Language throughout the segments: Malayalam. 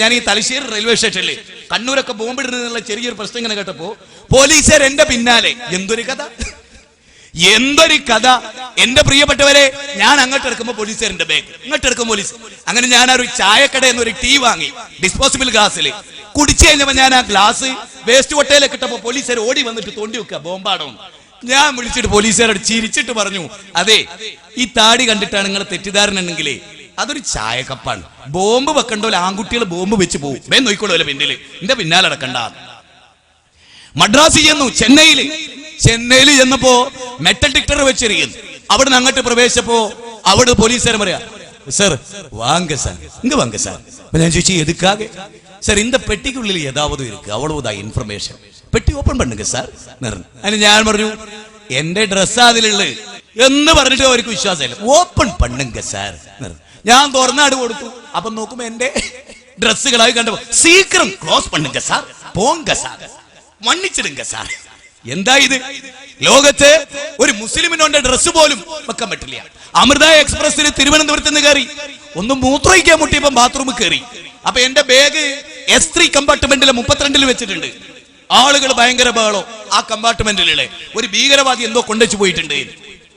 ഞാൻ ഈ തലശ്ശേരി റെയിൽവേ സ്റ്റേഷനിൽ കണ്ണൂരൊക്കെ ബോംബിടുന്നുള്ള ചെറിയൊരു പ്രശ്നം ഇങ്ങനെ കേട്ടപ്പോ പോലീസുകാർ എന്റെ പിന്നാലെ എന്തൊരു കഥ? എന്തൊരു കഥ? എന്റെ പ്രിയപ്പെട്ടവരെ ഞാൻ അങ്ങോട്ട് എടുക്കുമ്പോ പോലീസുകാരന്റെ ബാഗ് ഇങ്ങോട്ട് എടുക്കും പോലീസ്. അങ്ങനെ ഞാൻ ഒരു ചായക്കട എന്നൊരു ടീ വാങ്ങി ഡിസ്പോസിബിൾ ഗ്ലാസ്സിൽ കുടിച്ചു കഴിഞ്ഞപ്പോ ഞാൻ ആ ഗ്ലാസ് വേസ്റ്റ് കൊട്ടയിലേക്ക് കിട്ടപ്പോ പോലീസുകാർ ഓടി വന്നിട്ട് തോണ്ടി വെക്കുക ബോംബാണോ ഞാൻ വിളിച്ചിട്ട് പോലീസുകാരോട് ചിരിച്ചിട്ട് പറഞ്ഞു അതെ ഈ താടി കണ്ടിട്ടാണ് നിങ്ങൾ തെറ്റിദ്ധാരണ ഉണ്ടെങ്കിലേ അതൊരു ചായക്കപ്പാണ്. ബോംബ് വെക്കണ്ടോ ആൺകുട്ടികൾ ബോംബ് വെച്ച് പോകും വേ നോയിക്കോളൂല്ലോ പിന്നിൽ എന്റെ പിന്നാലെ അടക്കണ്ട മദ്രാസിൽ ചെന്നു ചെന്നൈയിൽ. ചെന്നൈയിൽ ചെന്നപ്പോ മെറ്റൽ ഡിക്ടർ വെച്ചിരിക്കുന്നു നിന്ന് അങ്ങോട്ട് പ്രവേശിച്ചപ്പോ അവിടെ പോലീസുകാരൻ പറയാ സർ വാങ്ക സാർ ഇങ്ങ് വാങ്ക സാർ ഞാൻ ചോദിച്ചു എതുക്കാകെ? സർ ഇന്ന പെട്ടിക്കുള്ളിൽ യഥാവതും ഇരിക്ക. അവളോതാ ഇൻഫർമേഷൻ പെട്ടി ഓപ്പൺ പണ്ടുക സാർ. നിറഞ്ഞു അതിന് ഞാൻ പറഞ്ഞു എന്റെ ഡ്രസ്സാ അതിലുള്ളത്. എന്ന് പറഞ്ഞിട്ട് അവർക്ക് വിശ്വാസമില്ല. ഓപ്പൺ പണ്ടുങ്ക സാർ. നിറഞ്ഞു ഞാൻ തുറന്നാട് കൊടുത്തു. അപ്പൊ നോക്കുമ്പോ എന്റെ ഡ്രസ്സുകളായി കണ്ടപ്പോ സീക്രം ക്ലോസ് പണ്ണുങ്ക സാർ പോങ്ക സാർ മണ്ണിച്ചിടുങ്ക സാർ. എന്താ ഇത്? ലോകത്ത് ഒരു മുസ്ലിമിനോന്റെ ഡ്രസ്സ് പോലും വെക്കാൻ പറ്റില്ല. അമൃത എക്സ്പ്രസിൽ തിരുവനന്തപുരത്ത് നിന്ന് കയറി ഒന്ന് മൂത്രയിക്കാൻ മുട്ടിയപ്പോ ബാത്റൂമിൽ കയറി. അപ്പൊ എന്റെ ബാഗ് എസ് ത്രീ കമ്പാർട്ട്മെന്റിലെ മുപ്പത്തിരണ്ടിൽ വെച്ചിട്ടുണ്ട്. ആളുകൾ ഭയങ്കര ബഹളോ ആ കമ്പാർട്ട്മെന്റിലെ ഒരു ഭീകരവാദി എന്തോ കൊണ്ടുവച്ചു പോയിട്ടുണ്ട്.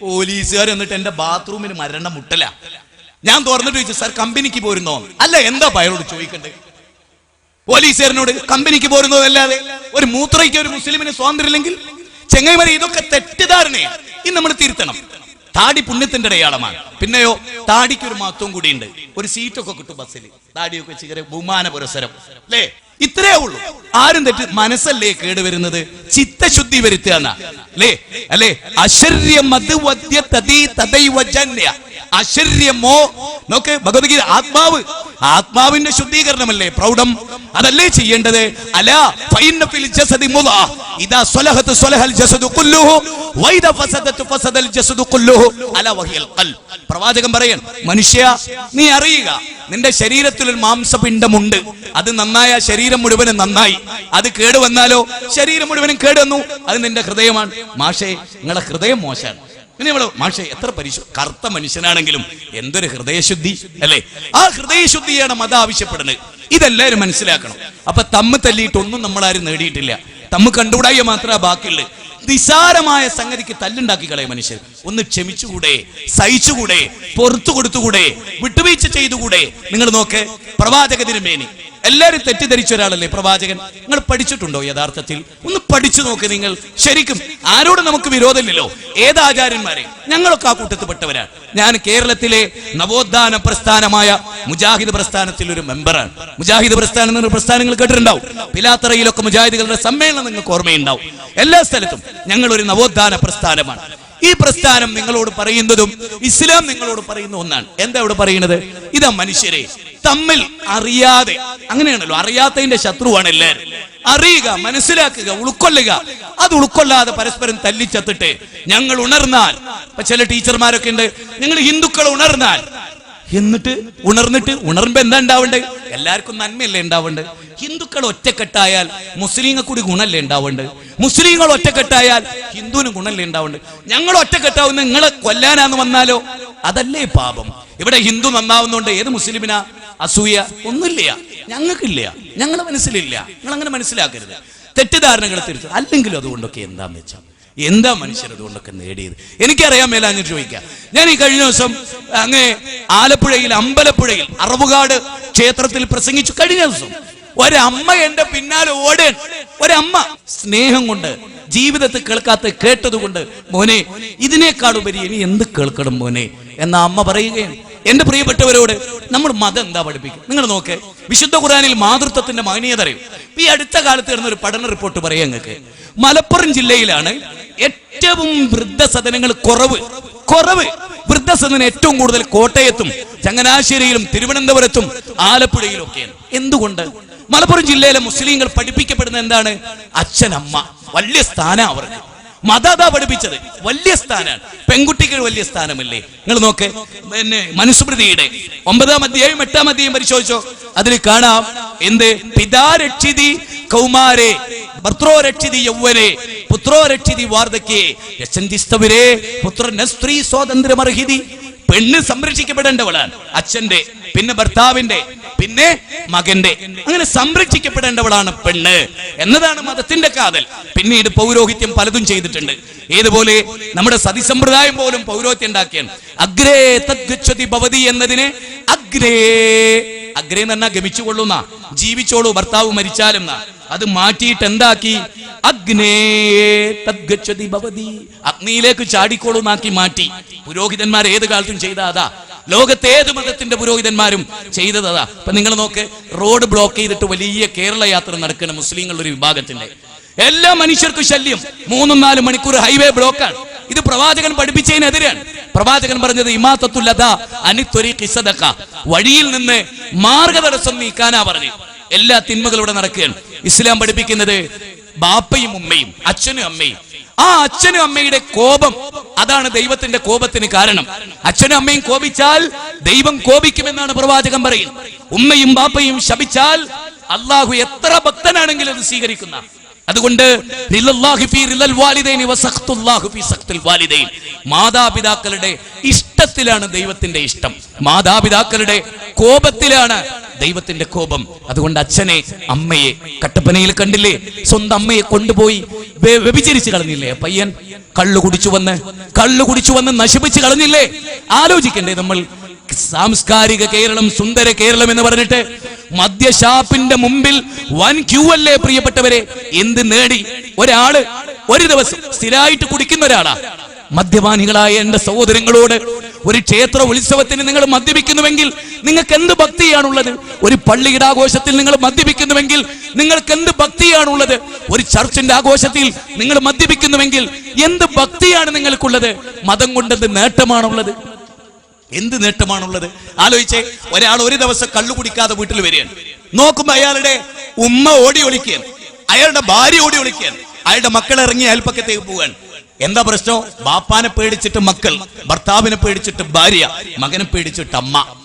പോലീസുകാർ എന്നിട്ട് എന്റെ ബാത്റൂമിന് മരണം മുട്ടല. ഞാൻ തുറന്നിട്ട് ചോദിച്ചു സാർ കമ്പനിക്ക് പോരുന്നോ? അല്ല എന്താ അയാളോട് ചോദിക്കണ്ടേ? പോലീസുകാരനോട് കമ്പനിക്ക് പോരുന്നോ? അല്ലാതെ ഒരു മൂത്രയ്ക്ക് ഒരു മുസ്ലിമിന് സ്വാതന്ത്ര്യമില്ലെങ്കിൽ ചെങ്ങൈമര ഇതൊക്കെ തെറ്റിദ്ധാരണയാണ് ഇന്ന് നമ്മൾ തിരുത്തണം. താടി പുണ്യത്തിന്റെ അടയാളമാണ്. പിന്നെയോ താടിക്ക് ഒരു മഹത്വം കൂടിയുണ്ട്. ഒരു സീറ്റൊക്കെ കിട്ടും ബസ്സിൽ താടിയൊക്കെ ഇങ്ങനെ ബഹുമാന പുരസരം. അല്ലേ? ഇത്രേ ഉള്ളൂ. ആരും തെറ്റ് മനസ്സല്ലേ കേടുവരുന്നത്? ചിത്തശുദ്ധി വരുത്തുക അല്ലേ? അല്ലേ? അശര്യ മധുവദ്യ തദീ തദൈവ ജന്യ. അശര്യമോ നോക്ക് ഭഗവത്ഗീത ആത്മാവ്. ആത്മാവിന്റെ ശുദ്ധീകരണമല്ലേ പ്രൗഢം? അതല്ലേ ചെയ്യേണ്ടത്? അല ഫൈന ഫിൽ ജസദി ഇദാ ജസദു കുല്ലുഹു. ഫസദൽ ജസദു കുല്ലുഹു. അല വഹിയൽ ഖൽബ്. പ്രവാചകൻ മനുഷ്യ നീ അറിയുക നിന്റെ ശരീരത്തിൽ ഒരു മാംസപിണ്ഡമുണ്ട്. അത് നന്നായ ശരീരം മുഴുവനും നന്നായി. അത് കേടുവന്നാലോ? ശരീരം മുഴുവനും കേടുവന്നു. അത് നിന്റെ ഹൃദയമാണ്. മാഷേ നിങ്ങളെ ഹൃദയം മോശമാണ്. പിന്നെ നമ്മൾ മാഷെ എത്ര പരിശു കറുത്ത മനുഷ്യനാണെങ്കിലും എന്തൊരു ഹൃദയശുദ്ധി അല്ലേ? ആ ഹൃദയശുദ്ധിയാണ് മത ആവശ്യപ്പെടുന്നത്. ഇതെല്ലാവരും മനസ്സിലാക്കണം. അപ്പൊ തമ്മ് തല്ലിയിട്ടൊന്നും നമ്മളാരും നേടിയിട്ടില്ല. തമ്മ് കണ്ടുകൂടായ മാത്രമേ ബാക്കിയുള്ളൂ. നിസാരമായ സംഗതിക്ക് തല്ലുണ്ടാക്കി കളയും മനുഷ്യർ. ഒന്ന് ക്ഷമിച്ചുകൂടെ സഹിച്ചുകൂടെ പുറത്തു കൊടുത്തുകൂടെ വിട്ടുവീഴ്ച ചെയ്തുകൂടെ. നിങ്ങൾ നോക്ക് പ്രവാചക തിരുമേനി എല്ലാരും തെറ്റിദ്ധരിച്ച ഒരാളല്ലേ പ്രവാചകൻ? നിങ്ങൾ പഠിച്ചിട്ടുണ്ടോ യഥാർത്ഥത്തിൽ? ഒന്ന് പഠിച്ചു നോക്ക് നിങ്ങൾ. ശരിക്കും ആരോട് നമുക്ക് വിരോധമില്ലല്ലോ. ഏത് ആചാര്യന്മാരെ? ഞങ്ങളൊക്കെ ആ കൂട്ടത്തിൽപ്പെട്ടവരാണ് ഞാൻ കേരളത്തിലെ നവോത്ഥാന പ്രസ്ഥാനമായ മുജാഹിദ് പ്രസ്ഥാനത്തിൽ ഒരു മെമ്പറാണ്. മുജാഹിദ് പ്രസ്ഥാനം എന്ന പ്രസ്ഥാനങ്ങൾ കേട്ടിട്ടുണ്ടാവും. പിലാത്തറയിലൊക്കെ മുജാഹിദുകളുടെ സമ്മേളനം നിങ്ങൾക്ക് ഓർമ്മയുണ്ടാവും. എല്ലാ സ്ഥലത്തും ഞങ്ങൾ ഒരു നവോത്ഥാന പ്രസ്ഥാനമാണ്. ഈ പ്രസ്ഥാനം നിങ്ങളോട് പറയുന്നതും ഇസ്ലാം നിങ്ങളോട് പറയുന്ന ഒന്നാണ്. എന്താ ഇവിടെ പറയുന്നത്? ഇതാ മനുഷ്യരെ തമ്മിൽ അറിയാതെ. അങ്ങനെയാണല്ലോ അറിയാത്തതിന്റെ ശത്രുവാണ് എല്ലാവരും അറിയുക മനസ്സിലാക്കുക ഉൾക്കൊള്ളുക. അത് ഉൾക്കൊള്ളാതെ പരസ്പരം തല്ലിച്ചത്തിട്ട് ഞങ്ങൾ ഉണർന്നാൽ. ചില ടീച്ചർമാരൊക്കെ ഉണ്ട് ഞങ്ങൾ ഹിന്ദുക്കൾ ഉണർന്നാൽ. എന്നിട്ട് ഉണർന്നിട്ട് ഉണർമ്പ് എന്താ ഉണ്ടാവണ്ടേ? എല്ലാവർക്കും നന്മയല്ലേ ഉണ്ടാവണ്ട്? ഹിന്ദുക്കൾ ഒറ്റക്കെട്ടായാൽ മുസ്ലിങ്ങൾ കൂടി ഗുണല്ലേ ഉണ്ടാവണ്ട്? മുസ്ലിങ്ങൾ ഒറ്റക്കെട്ടായാൽ ഹിന്ദുവിന് ഗുണല്ലേ ഉണ്ടാവണ്ട്? ഞങ്ങൾ ഒറ്റക്കെട്ടാവുന്ന നിങ്ങളെ കൊല്ലാനാന്ന് വന്നാലോ? അതല്ലേ പാപം. ഇവിടെ ഹിന്ദു നന്നാവുന്നോണ്ട് ഏത് മുസ്ലിമിനാ? അസൂയ ഒന്നുമില്ല. ഞങ്ങൾക്കില്ല. ഞങ്ങളുടെ മനസ്സിലില്ല. നിങ്ങൾ അങ്ങനെ മനസ്സിലാക്കരുത്. തെറ്റിദ്ധാരണകൾ തിരിച്ചു അല്ലെങ്കിലും അതുകൊണ്ടൊക്കെ എന്താന്ന് വെച്ചാൽ എന്താ മനുഷ്യർ അതുകൊണ്ടൊക്കെ നേടിയത്? എനിക്കറിയാൻ മേലാഞ്ഞ് ചോദിക്കാം ഞാൻ ഈ കഴിഞ്ഞ ദിവസം അങ്ങ് ആലപ്പുഴയിൽ അമ്പലപ്പുഴയിൽ അറവുകാട് ക്ഷേത്രത്തിൽ പ്രസംഗിച്ചു. കഴിഞ്ഞ ദിവസം ഒരമ്മ എന്റെ പിന്നാലെ ഓടേൻ. ഒരമ്മ സ്നേഹം കൊണ്ട് ജീവിതത്തിൽ കേൾക്കാത്ത കേട്ടതുകൊണ്ട് മോനെ ഇതിനേക്കാളുപരി ഇനി എന്ത് കേൾക്കണം മോനെ? എന്ന അമ്മ പറയുകയാണ്. എന്റെ പ്രിയപ്പെട്ടവരോട് നമ്മൾ മതം എന്താ പഠിപ്പിക്കും നിങ്ങൾ നോക്ക് വിശുദ്ധ ഖുറാനിൽ മാതൃത്വത്തിന്റെ മാന്യത അറിയും? ഈ അടുത്ത കാലത്ത് നടന്ന ഒരു പഠന റിപ്പോർട്ട് പറയാം നിങ്ങൾക്ക്. മലപ്പുറം ജില്ലയിലാണ് ഏറ്റവും വൃദ്ധസദനങ്ങൾ കുറവ്. കുറവ്. വൃദ്ധസദനം ഏറ്റവും കൂടുതൽ കോട്ടയത്തും ചങ്ങനാശ്ശേരിയിലും തിരുവനന്തപുരത്തും ആലപ്പുഴയിലും ഒക്കെയാണ്. എന്തുകൊണ്ട്? മലപ്പുറം ജില്ലയിലെ മുസ്ലിങ്ങൾ പഠിപ്പിക്കപ്പെടുന്ന എന്താണ്? അച്ഛനമ്മ. വലിയ സ്ഥാനം അവർക്ക്. മതത പഠിപ്പിച്ചത്. വലിയ സ്ഥാനമാണ് പെൺകുട്ടികൾ വലിയ സ്ഥാനമല്ലേ? നിങ്ങൾ നോക്ക്. പിന്നെ മനുസ്മൃതിയുടെ ഒമ്പതാം അധ്യായം എട്ടാം അധ്യായം പരിശോധിച്ചോ. അതിൽ കാണാം. എന്ത്? പിതാ രക്ഷിതി കൗമാരെ ഭർത്രോ രക്ഷിതി യൗവനെ പുത്രോ രക്ഷിതി വാർദ്ധക്യേ യശന്തിസ്തവരെ പുത്രന സ്ത്രീ സ്വാതന്ത്ര്യമർഹിതി പെണ്ണ് സംരക്ഷിക്കപ്പെടേണ്ടവളാണ്. അച്ഛന്റെ പിന്നെ ഭർത്താവിന്റെ പിന്നെ മകന്റെ. അങ്ങനെ സംരക്ഷിക്കപ്പെടേണ്ടവളാണ് പെണ്ണ്. എന്നതാണ് മതത്തിന്റെ കാതൽ. പിന്നീട് പൗരോഹിത്യം പലതും ചെയ്തിട്ടുണ്ട്. ഏതുപോലെ നമ്മുടെ സതിസമ്പ്രദായം പോലും പൗരോഹിത്യം ഉണ്ടാക്കിയാണ്. അഗ്രേ തദ്ഗച്ഛതി ഭവതി എന്നതിനെ അഗ്രേ. അഗ്രേ തന്നെ ഗമിച്ചു ഗമിച്ചുകൊള്ളുന്ന ജീവിച്ചോളൂ ഭർത്താവ് മരിച്ചാലും അത് മാറ്റിയിട്ട് എന്താക്കി? അഗ്നേ ഭവതി. അഗ്നിയിലേക്ക് ചാടിക്കോളൂ എന്നാക്കി മാറ്റി. പുരോഹിതന്മാർ ഏത് കാലത്തും ചെയ്ത അതാ. ലോകത്തെ ഏത് മതത്തിന്റെ പുരോഹിതന്മാരും ചെയ്തത് അതാ. ഇപ്പൊ നിങ്ങൾ നോക്ക് റോഡ് ബ്ലോക്ക് ചെയ്തിട്ട് വലിയ കേരള യാത്ര നടക്കുന്ന മുസ്ലിങ്ങളുടെ ഒരു വിഭാഗത്തിന്റെ എല്ലാ മനുഷ്യർക്കും ശല്യം. മൂന്നും നാലും മണിക്കൂർ ഹൈവേ ബ്ലോക്കാണ് ഇത് പ്രവാചകൻ പഠിപ്പിച്ചതിനെതിരാണ് പ്രവാചകൻ പറഞ്ഞത് ഇമാത്തത്തുല്ലത വഴിയിൽ നിന്ന് മാർഗതടസ്സം നീക്കാനാ പറഞ്ഞു എല്ലാ തിന്മകളുടെ നടക്കുകയാണ്. ഇസ്ലാം പഠിപ്പിക്കുന്നത് ബാപ്പയും ഉമ്മയും അച്ഛനും അമ്മയും. ആ അച്ഛനും അമ്മയുടെ കോപം അതാണ് ദൈവത്തിന്റെ കോപത്തിന് കാരണം. അച്ഛനും അമ്മയും കോപിച്ചാൽ ദൈവം കോപിക്കുമെന്നാണ് പ്രവാചകൻ പറയുന്നത്. ഉമ്മയും ബാപ്പയും ശപിച്ചാൽ അള്ളാഹു എത്ര ഭക്തനാണെങ്കിലും അത് സ്വീകരിക്കുന്ന അതുകൊണ്ട്. മാതാപിതാക്കളുടെ ഇഷ്ടത്തിലാണ് ദൈവത്തിന്റെ ഇഷ്ടം. മാതാപിതാക്കളുടെ കോപത്തിലാണ് ദൈവത്തിന്റെ കോപം. അതുകൊണ്ട് അച്ഛനെ അമ്മയെ കട്ടപ്പനയിൽ കണ്ടില്ലേ? സ്വന്തം അമ്മയെ കൊണ്ടുപോയി വ്യഭിചരിച്ച് കളഞ്ഞില്ലേ? പയ്യൻ കള്ളു കുടിച്ചു വന്ന് കള്ളു കുടിച്ചു വന്ന് നശിപ്പിച്ച് കളഞ്ഞില്ലേ? ആലോചിക്കണ്ടേ നമ്മൾ സാംസ്കാരിക കേരളം സുന്ദര കേരളം എന്ന് പറഞ്ഞിട്ട് മദ്യഷാപ്പിന്റെ മുമ്പിൽ വൻ ക്യൂ അല്ലേ പ്രിയപ്പെട്ടവരെ? എന്ത് നേടി? ഒരാൾ ഒരു ദിവസം സ്ഥിരമായിട്ട് കുടിക്കുന്ന ഒരാളാ. മദ്യപാനികളായ എന്റെ സഹോദരങ്ങളോട് ഒരു ക്ഷേത്ര ഉത്സവത്തിന് നിങ്ങൾ മദ്യപിക്കുന്നുവെങ്കിൽ നിങ്ങൾക്ക് എന്ത് ഭക്തിയാണുള്ളത്? ഒരു പള്ളിയുടെ ആഘോഷത്തിൽ നിങ്ങൾ മദ്യപിക്കുന്നുവെങ്കിൽ നിങ്ങൾക്ക് എന്ത് ഭക്തിയാണുള്ളത്? ഒരു ചർച്ചിന്റെ ആഘോഷത്തിൽ നിങ്ങൾ മദ്യപിക്കുന്നുവെങ്കിൽ എന്ത് ഭക്തിയാണ് നിങ്ങൾക്കുള്ളത്? മതം കൊണ്ടെന്ത് നേട്ടമാണുള്ളത്? എന്ത് നേട്ടമാണുള്ളത്? ആലോചിച്ചേ ഒരാൾ ഒരു ദിവസം കള്ളു കുടിക്കാതെ വീട്ടിൽ വരികയാണ്. നോക്കുമ്പോ അയാളുടെ ഉമ്മ ഓടി ഒളിക്കുകയാണ്. അയാളുടെ ഭാര്യ ഓടി ഒളിക്കുകയാണ്. അയാളുടെ മക്കൾ ഇറങ്ങി അയൽപ്പക്കത്തേക്ക് പോവാൻ എന്താ പ്രശ്നം? ബാപ്പാനെ പേടിച്ചിട്ട് മക്കൾ ഭർത്താവിനെ പേടിച്ചിട്ട് ഭാര്യ മകനെ പേടിച്ചിട്ട് അമ്മ.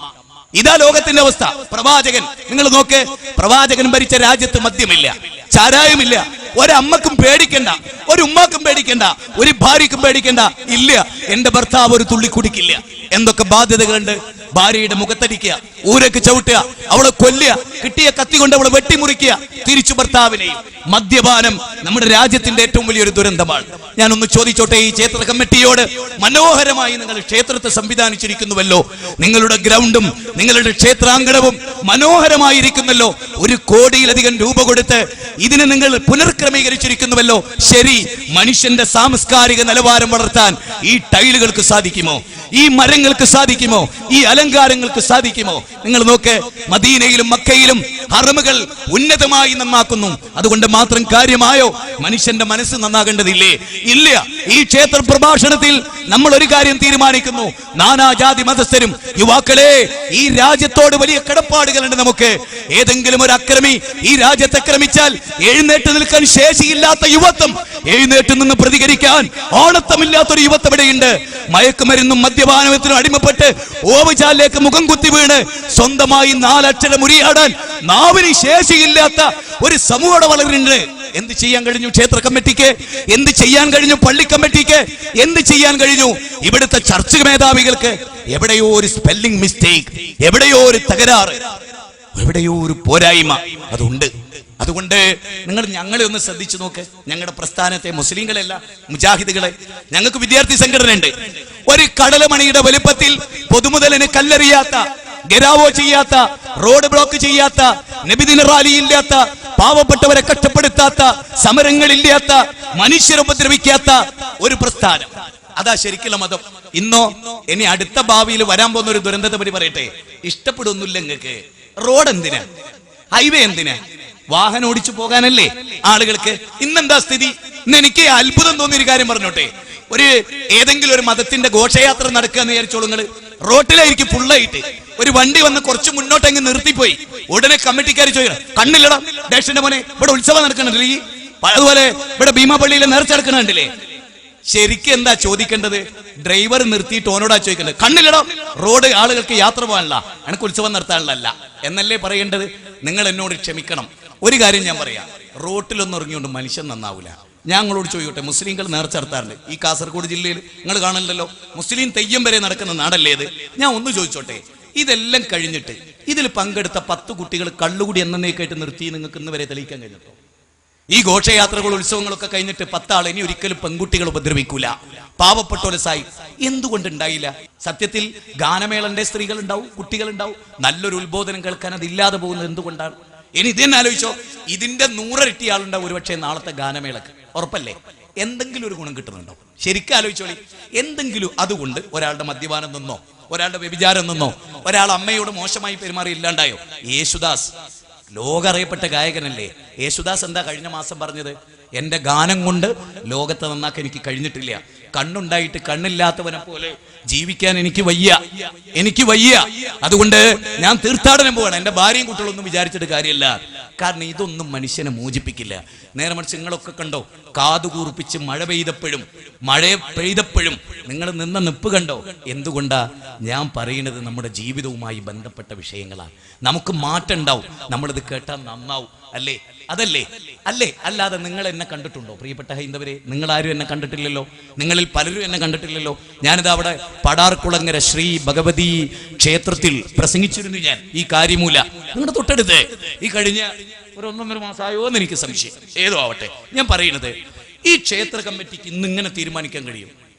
ഇതാ ലോകത്തിന്റെ അവസ്ഥ. പ്രവാചകൻ നിങ്ങൾ നോക്ക് പ്രവാചകൻ ഭരിച്ച രാജ്യത്ത് മദ്യമില്ല ചാരായമില്ല. ഒരമ്മക്കും പേടിക്കണ്ട ഒരു ഉമ്മാക്കും പേടിക്കണ്ട ഒരു ഭാര്യക്കും പേടിക്കണ്ട. ഇല്ല എന്റെ ഭർത്താവ് ഒരു തുള്ളി കുടിക്കില്ല. എന്തൊക്കെ ബാധ്യതകളുണ്ട്? ഭാര്യയുടെ മുഖത്തടിക്കുക. ഊരക്ക് ചവിട്ടുക അവളെ കൊല്ലുക കിട്ടിയ കത്തി കൊണ്ട് അവളെ വെട്ടിമുറിക്കുക തിരിച്ചു ഭർത്താവിനെയും. മദ്യപാനം നമ്മുടെ രാജ്യത്തിന്റെ ഏറ്റവും വലിയൊരു ദുരന്തമാണ്. ഞാനൊന്ന് ചോദിച്ചോട്ടെ ഈ ക്ഷേത്ര കമ്മിറ്റിയോട് മനോഹരമായി നിങ്ങൾ ക്ഷേത്രത്തെ സംവിധാനിച്ചിരിക്കുന്നുവല്ലോ. നിങ്ങളുടെ ഗ്രൗണ്ടും നിങ്ങളുടെ ക്ഷേത്രാങ്കണവും മനോഹരമായിരിക്കുന്നല്ലോ. ഒരു കോടിയിലധികം രൂപ കൊടുത്ത് ഇതിനെ നിങ്ങൾ പുനർക്രമീകരിച്ചിരിക്കുന്നുവല്ലോ. ശരി മനുഷ്യന്റെ സാംസ്കാരിക നിലവാരം വളർത്താൻ ഈ ടൈലുകൾക്ക് സാധിക്കുമോ? ഈ മരങ്ങൾക്ക് സാധിക്കുമോ? ഈ അലങ്കാരങ്ങൾക്ക് സാധിക്കുമോ? നിങ്ങൾ നോക്ക് മദീനയിലും മക്കയിലും ഹറമുകൾ ഉന്നതമായി നന്നാക്കുന്നു. അതുകൊണ്ട് മാത്രം കാര്യമായോ? മനുഷ്യന്റെ മനസ്സ് നന്നാകേണ്ടതില്ലേ? ഇല്ല. ഈ ക്ഷേത്ര പ്രഭാഷണത്തിൽ നമ്മൾ ഒരു കാര്യം തീരുമാനിക്കുന്നു. നാനാജാതി മതസ്ഥരും യുവാക്കളെ ഈ രാജ്യത്തോട് വലിയ കടപ്പാടുകളുണ്ട് നമുക്ക്. ഏതെങ്കിലും ഒരു അക്രമി ഈ രാജ്യത്തെ ആക്രമിച്ചാൽ എഴുന്നേറ്റ് നിൽക്കാൻ ശേഷിയില്ലാത്ത യുവത്വം എഴുന്നേറ്റ് നിന്ന് പ്രതികരിക്കാൻ ഓണത്തമില്ലാത്തൊരു യുവത്വം ഇവിടെയുണ്ട്. മയക്കുമരുന്നും മദ്യപാനത്തിനും അടിമപ്പെട്ട് ഓവചാലിലേക്ക് മുഖം കുത്തി വീണ് സ്വന്തമായി നാലക്ഷരം ഉരിയാടാൻ നാവിന് ശേഷിയില്ലാത്ത ഒരു സമൂഹം വളരുന്നുണ്ട്. എന്ത് ചെയ്യാൻ കഴിഞ്ഞു ക്ഷേത്ര കമ്മിറ്റിക്ക്? എന്ത് ചെയ്യാൻ കഴിഞ്ഞു പള്ളി കമ്മിറ്റിക്ക്? എന്ത് ചെയ്യാൻ കഴിഞ്ഞു? ഇവിടുത്തെ ചർച്ച് മേധാവികൾക്ക് എവിടെയോ ഒരു സ്പെല്ലിംഗ് മിസ്റ്റേക്ക് എവിടെയോ ഒരു തകരാറ് എവിടെയോ ഒരു പോരായ്മ അതുണ്ട്. അതുകൊണ്ട് നിങ്ങൾ ഞങ്ങളെ ഒന്ന് ശ്രദ്ധിച്ചു നോക്ക്. ഞങ്ങളുടെ പ്രസ്ഥാനത്തെ മുസ്ലിങ്ങളല്ല മുജാഹിദുകളെ. ഞങ്ങൾക്ക് വിദ്യാർത്ഥി സംഘടന ഉണ്ട് ഒരു കടലമണിയുടെ വലുപ്പത്തിൽ പൊതുമുതലിന് കല്ലെറിയാത്ത ഗരാവോ ചെയ്യാത്ത റോഡ് ബ്ലോക്ക് ചെയ്യാത്ത നബിദിന റാലി ഇല്ലാത്ത പാവപ്പെട്ടവരെ കഷ്ടപ്പെടുത്താത്ത സമരങ്ങളില്ലാത്ത മനുഷ്യരെ ഉപദ്രവിക്കാത്ത ഒരു പ്രസ്ഥാനം. അതാ ശരിക്കുള്ള മതം. ഇന്നോ ഇനി അടുത്ത ഭാവിയിൽ വരാൻ പോകുന്ന ഒരു ദുരന്തത്തെ പറ്റി പറയട്ടെ. ഇഷ്ടപ്പെടുന്നില്ല നിങ്ങൾക്ക് റോഡ് എന്തിനാ? ഹൈവേ എന്തിനാ? വാഹനം ഓടിച്ചു പോകാനല്ലേ ആളുകൾക്ക്? ഇന്നെന്താ സ്ഥിതി? ഇന്ന് എനിക്ക് അത്ഭുതം തോന്നിയൊരു കാര്യം പറഞ്ഞോട്ടെ. ഒരു ഏതെങ്കിലും ഒരു മതത്തിന്റെ ഘോഷയാത്ര നടക്കുക എന്ന് വിചാരിച്ചോളൂ നിങ്ങൾ റോട്ടിലായിരിക്കും ഫുള്ളായിട്ട് ഒരു വണ്ടി വന്ന് കുറച്ച് മുന്നോട്ട് അങ്ങ് നിർത്തിപ്പോയി. ഉടനെ കമ്മിറ്റിക്കാർ ചോദിക്കണം കണ്ണില്ലടാ ഡേഷന്റെ മോനെ? ഇവിടെ ഉത്സവം നടക്കണല്ലേ അതുപോലെ ഇവിടെ ഭീമാപള്ളിയിലെ നേർച്ച നടക്കണുണ്ടല്ലേ ശരിക്കും എന്താ ചോദിക്കേണ്ടത്? ഡ്രൈവർ നിർത്തിയിട്ട് ഓനോടാ ചോദിക്കേണ്ടത്? കണ്ണില്ലടോ റോഡ് ആളുകൾക്ക് യാത്ര പോകാനല്ല എനിക്ക് ഉത്സവം നടത്താനുള്ളതല്ല. എന്നല്ലേ പറയേണ്ടത്? നിങ്ങൾ എന്നോട് ക്ഷമിക്കണം. ഒരു കാര്യം ഞാൻ പറയാം. റോട്ടിലൊന്നും ഇറങ്ങിയോണ്ട് മനുഷ്യൻ നന്നാവൂല. ഞങ്ങളോട് ചോദിക്കട്ടെ മുസ്ലിങ്ങൾ നേർച്ച നടത്താറുണ്ട്. ഈ കാസർഗോഡ് ജില്ലയിൽ നിങ്ങൾ കാണണ്ടല്ലോ മുസ്ലിം തെയ്യം വരെ നടക്കുന്ന നാടല്ലേ ഇത്? ഞാൻ ഒന്ന് ചോദിച്ചോട്ടെ ഇതെല്ലാം കഴിഞ്ഞിട്ട് ഇതിൽ പങ്കെടുത്ത പത്ത് കുട്ടികൾ കള്ളുകൂടി എന്നേക്കായിട്ട് നിർത്തി നിങ്ങൾക്ക് ഇന്ന് വരെ തെളിയിക്കാൻ കഴിഞ്ഞിട്ടോ ഈ ഘോഷയാത്രകൾ ഉത്സവങ്ങളൊക്കെ കഴിഞ്ഞിട്ട് പത്താൾ ഇനി ഒരിക്കലും പെൺകുട്ടികൾ ഉപദ്രവിക്കൂല. പാവപ്പെട്ടോലെ സായി. എന്തുകൊണ്ട് ഉണ്ടായില്ല? സത്യത്തിൽ ഗാനമേളന്റെ സ്ത്രീകൾ ഉണ്ടാവും കുട്ടികൾ ഉണ്ടാവും. നല്ലൊരു ഉത്ബോധനം കേൾക്കാൻ അതില്ലാതെ പോകുന്നത് എന്തുകൊണ്ടാണ്? ഇനി ഇത് തന്നെ ആലോചിച്ചോ. ഇതിന്റെ നൂറരട്ടി ആളുണ്ടാവും ഒരുപക്ഷെ നാളത്തെ ഗാനമേളക്ക്. ഉറപ്പല്ലേ? എന്തെങ്കിലും ഒരു ഗുണം കിട്ടുന്നുണ്ടോ? ശരിക്കും ആലോചിച്ചോളി. എന്തെങ്കിലും അതുകൊണ്ട് ഒരാളുടെ മദ്യപാനം നിന്നോ ഒരാളുടെ വ്യഭിചാരം നിന്നോ ഒരാൾ അമ്മയോട് മോശമായി പെരുമാറി ഇല്ലാണ്ടായോ? യേശുദാസ് ലോകറിയപ്പെട്ട ഗായകനല്ലേ? യേശുദാസ് എന്താ കഴിഞ്ഞ മാസം പറഞ്ഞത്? എന്റെ ഗാനം കൊണ്ട് ലോകത്തെ നന്നാക്കാൻ എനിക്ക് കഴിഞ്ഞിട്ടില്ല. കണ്ണുണ്ടായിട്ട് കണ്ണില്ലാത്തവനെ പോലെ ജീവിക്കാൻ എനിക്ക് വയ്യ. എനിക്ക് വയ്യ. അതുകൊണ്ട് ഞാൻ തീർത്ഥാടനം പോവാണ്. എന്റെ ഭാര്യയും കുട്ടികളൊന്നും വിചാരിച്ചിട്ട് കാര്യമില്ല. കാരണം ഇതൊന്നും മനുഷ്യനെ മോചിപ്പിക്കില്ല. നേരെ മറിച്ച് നിങ്ങളൊക്കെ കണ്ടോ? കാതുകൂർപ്പിച്ച് മഴ പെയ്തപ്പോഴും മഴ പെയ്തപ്പോഴും നിങ്ങൾ നിന്ന നിപ്പ് കണ്ടോ? എന്തുകൊണ്ടാ? ഞാൻ പറയുന്നത് നമ്മുടെ ജീവിതവുമായി ബന്ധപ്പെട്ട വിഷയങ്ങളാണ് നമുക്ക് മാറ്റം ഉണ്ടാവും. നമ്മളിത് കേട്ടാൽ നന്നാവും. അല്ലേ? അതല്ലേ? അല്ലേ? അല്ലാതെ നിങ്ങൾ എന്നെ കണ്ടിട്ടുണ്ടോ? പ്രിയപ്പെട്ട ഹൈന്ദവരെ നിങ്ങൾ ആരും എന്നെ കണ്ടിട്ടില്ലല്ലോ? നിങ്ങളിൽ പലരും എന്നെ കണ്ടിട്ടില്ലല്ലോ? ഞാനിത് അവിടെ പടാർക്കുളങ്ങര ശ്രീ ഭഗവതി ക്ഷേത്രത്തിൽ പ്രസംഗിച്ചിരുന്നു ഞാൻ ഈ കാര്യമൂല. നിങ്ങളുടെ തൊട്ടടുത്ത്. ഈ കഴിഞ്ഞ ഒരു ഒന്നൊന്നര മാസമായോ എന്ന് എനിക്ക് സംശയം. ഏതോ ആവട്ടെ. ഞാൻ പറയുന്നത് ഈ ക്ഷേത്ര കമ്മിറ്റിക്ക് ഇന്ന് ഇങ്ങനെ തീരുമാനിക്കാൻ കഴിയും?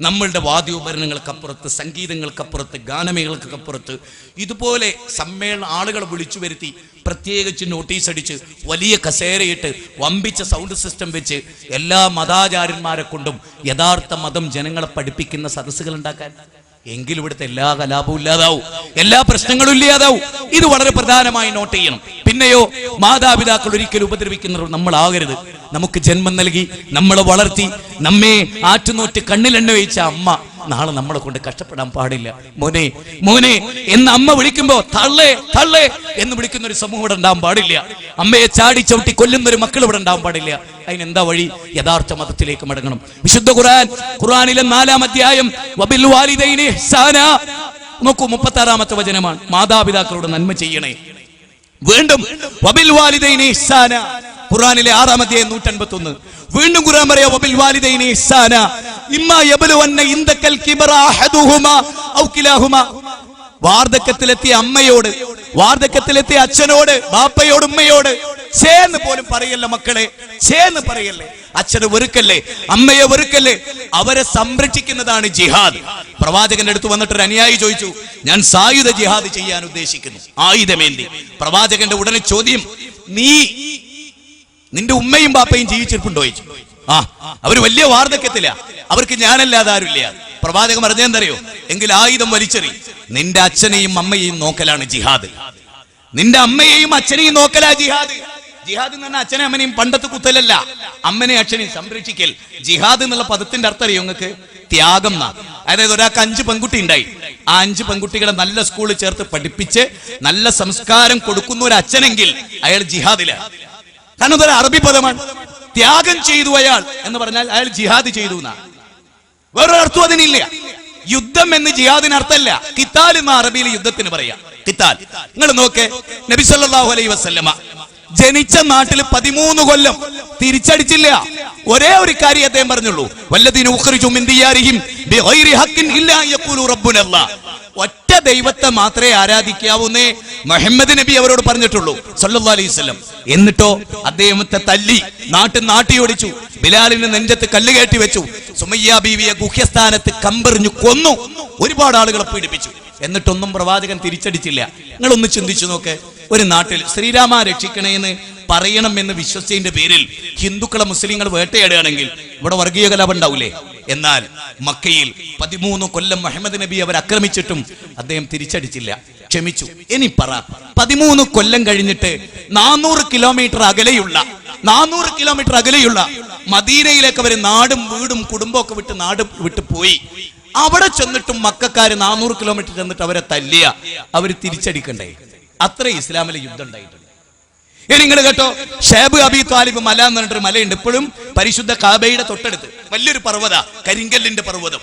നമ്മളുടെ വാദ്യോപകരണങ്ങൾക്കപ്പുറത്ത് സംഗീതങ്ങൾക്കപ്പുറത്ത് ഗാനമേകൾക്കപ്പുറത്ത് ഇതുപോലെ സമ്മേളന ആളുകളെ വിളിച്ചു വരുത്തി പ്രത്യേകിച്ച് നോട്ടീസ് അടിച്ച് വലിയ കസേരയിട്ട് വമ്പിച്ച സൗണ്ട് സിസ്റ്റം വെച്ച് എല്ലാ മതാചാര്യന്മാരെ കൊണ്ടും യഥാർത്ഥ മതം ജനങ്ങളെ പഠിപ്പിക്കുന്ന സദസ്സുകൾ ഉണ്ടാക്കാൻ. എങ്കിലും ഇവിടുത്തെ എല്ലാ കലാപവും ഇല്ലാതാവും. എല്ലാ പ്രശ്നങ്ങളും ഇല്ലാതാവും. ഇത് വളരെ പ്രധാനമായി നോട്ട് ചെയ്യണം. പിന്നെയോ മാതാപിതാക്കൾ ഒരിക്കലും ഉപദ്രവിക്കുന്നവർ നമ്മളാകരുത്. നമുക്ക് ജന്മം നൽകി നമ്മളെ വളർത്തി നമ്മെ ആറ്റുനോറ്റ് കണ്ണിലെണ്ണ വെച്ച അമ്മ നാളെ നമ്മളെ കൊണ്ട് കഷ്ടപ്പെടാൻ പാടില്ല. മോനെ മോനെ എന്ന് അമ്മ വിളിക്കുമ്പോ തള്ളേ തള്ളേ എന്ന് വിളിക്കുന്ന ഒരു സമൂഹം ഇവിടെ പാടില്ല. അമ്മയെ ചാടി ചവിട്ടി കൊല്ലുന്ന ഒരു മക്കൾ ഇവിടെ ഉണ്ടാവാൻ പാടില്ല. അതിനെന്താ വഴി? യഥാർത്ഥ മതത്തിലേക്ക് മടങ്ങണം. വിശുദ്ധ ഖുർആൻ ഖുർആനിലെ നാലാം അധ്യായം വബിൽ വാലിദൈനി. നോക്കൂ മുപ്പത്തി ആറാമത്തെ വചനമാണ്. മാതാപിതാക്കളോട് നന്മ ചെയ്യണേ. വീണ്ടും വബിൽ വാലിദൈനി ഇഹ്സാന. ഖുർആനിലെ ആറാം അധ്യായം നൂറ്റൻപത്തി ഒന്ന് വീണ്ടും ഖുർആൻ പറയാ വബിൽ വാലിദൈനി ഇഹ്സാന. ഇമ്മ യബ്ലുവന്ന ഇൻദകൽ കിബറ അഹദുഹുമ ഔ കിലാഹുമ. വാർദ്ധക്യത്തിലെത്തിയ അമ്മയോട് വാർദ്ധക്യത്തിലെത്തിയ അച്ഛനോട് ബാപ്പയോട് ഉമ്മയോട് ചേന്ന് പോലും പറയല്ല മക്കളെ ചേന്ന് പറയല്ലേ? അച്ഛനെ വെറുക്കല്ലേ അമ്മയെ വെറുക്കല്ലേ? അവരെ സംരക്ഷിക്കുന്നതാണ് ജിഹാദ്. പ്രവാചകന്റെ അടുത്ത് വന്നിട്ട് ഒരു അനുയായി ചോദിച്ചു ഞാൻ സായുധ ജിഹാദ് ചെയ്യാൻ ഉദ്ദേശിക്കുന്നു. ആയുധമേന്തി. പ്രവാചകന്റെ ഉടനെ ചോദ്യം നീ നിന്റെ ഉമ്മയും ബാപ്പയും ജീവിച്ചിരിപ്പുണ്ടോ ചോദിച്ചു. ആ അവർ വലിയ വാർദ്ധക്യത്തില്ല അവർക്ക് ഞാനല്ലാതെ പ്രവാചകൻ പറഞ്ഞെന്തറിയോ എങ്കിൽ ആയുധം വലിച്ചെറി. നിന്റെ അച്ഛനെയും അമ്മയെയും നോക്കലാണ് ജിഹാദ്. നിന്റെ അമ്മയെയും അച്ഛനെയും നോക്കലാ ജിഹാദ്. ജിഹാദ് എന്ന് പറഞ്ഞാൽ അച്ഛനെ അമ്മനെയും പണ്ടത്തെ കുത്തലല്ല. അമ്മനെ അച്ഛനെയും സംരക്ഷിക്കൽ. ജിഹാദ് എന്നുള്ള പദത്തിന്റെ അർത്ഥം അറിയോ നിങ്ങൾക്ക്? ത്യാഗം എന്നാ അതായത് ഒരാൾക്ക് അഞ്ച് പെൺകുട്ടി ഉണ്ടായി. ആ അഞ്ച് പെൺകുട്ടികളെ നല്ല സ്കൂളിൽ ചേർത്ത് പഠിപ്പിച്ച് നല്ല സംസ്കാരം കൊടുക്കുന്ന ഒരു അച്ഛനെങ്കിൽ അയാൾ ജിഹാദില. കാരണം ഇതൊരു അറബി പദമാണ്. ത്യാഗം ചെയ്തു അയാൾ എന്ന് പറഞ്ഞാൽ അയാൾ ജിഹാദ് ചെയ്തു എന്നാണ് വേറൊരർത്ഥം അതിനില്ല. യുദ്ധം എന്ന് ജിഹാദിന് അർത്ഥമല്ല. കിത്താൽ എന്ന അറബിയിൽ യുദ്ധത്തിന് പറയാം. കിത്താൽ നിങ്ങൾ നോക്കേ. നബി സല്ലല്ലാഹു അലൈഹി വസല്ലമ ജനിച്ച നാട്ടിൽ പതിമൂന്ന് കൊല്ലം തിരിച്ചടിച്ചില്ല. ഒരേ ഒരു കാര്യം അദ്ദേഹം പറഞ്ഞുള്ളൂ. ഒറ്റ ദൈവത്തെ മാത്രമേ ആരാധിക്കാവൂന്നേ മുഹമ്മദ് നബി അവരോട് പറഞ്ഞിട്ടുള്ളൂ. സല്ലല്ലാഹു അലൈഹി വസല്ലം. എന്നിട്ടോ അദ്ദേഹത്തെ തല്ലി നാട്ടിൽ നാട്ടിയോടിച്ചു ബിലാലിന് നെഞ്ചത്ത് കല്ല് കയറ്റി വെച്ചു. സുമയ്യ ബീവിയെ ഗുഹ്യസ്ഥാനത്ത് കമ്പെറിഞ്ഞു കൊന്നു. ഒരുപാട് ആളുകളെ പീഡിപ്പിച്ചു. എന്നിട്ടൊന്നും പ്രവാചകൻ തിരിച്ചടിച്ചില്ല. നിങ്ങൾ ഒന്ന് ചിന്തിച്ചു നോക്ക്. ഒരു നാട്ടിൽ ശ്രീരാമ രക്ഷിക്കണേന്ന് പറയണം എന്ന് വിശ്വസിച്ചതിന്റെ പേരിൽ ഹിന്ദുക്കളെ മുസ്ലിങ്ങൾ വേട്ടയാടുകയാണെങ്കിൽ ഇവിടെ വർഗീയ കലാപം ഉണ്ടാവൂലേ? എന്നാൽ മക്കയിൽ പതിമൂന്ന് കൊല്ലം മുഹമ്മദ് നബി അവർ ആക്രമിച്ചിട്ടും അദ്ദേഹം തിരിച്ചടിച്ചില്ല. ക്ഷമിച്ചു. ഇനി പറ. പതിമൂന്ന് കൊല്ലം കഴിഞ്ഞിട്ട് നാനൂറ് കിലോമീറ്റർ അകലെയുള്ള നാനൂറ് കിലോമീറ്റർ അകലെയുള്ള മദീനയിലേക്ക് അവർ നാടും വീടും കുടുംബമൊക്കെ വിട്ട് നാട് വിട്ട് പോയി. അവിടെ ചെന്നിട്ടും മക്കാര് നാനൂറ് കിലോമീറ്റർ ചെന്നിട്ട് അവരെ തല്ലിയ. അവർ തിരിച്ചടിക്കണ്ടേ? അത്ര ഇസ്ലാമിലെ യുദ്ധം ഉണ്ടായിട്ടുണ്ട്. ഇനി നിങ്ങൾ കേട്ടോ. ഷേബ് അബി താലിബ് മല എന്ന് പറഞ്ഞിട്ടൊരു മലയുണ്ട്. ഇപ്പോഴും പരിശുദ്ധ കാബയുടെ തൊട്ടടുത്ത്. വലിയൊരു പർവത കരിങ്കല്ലിന്റെ പർവതം.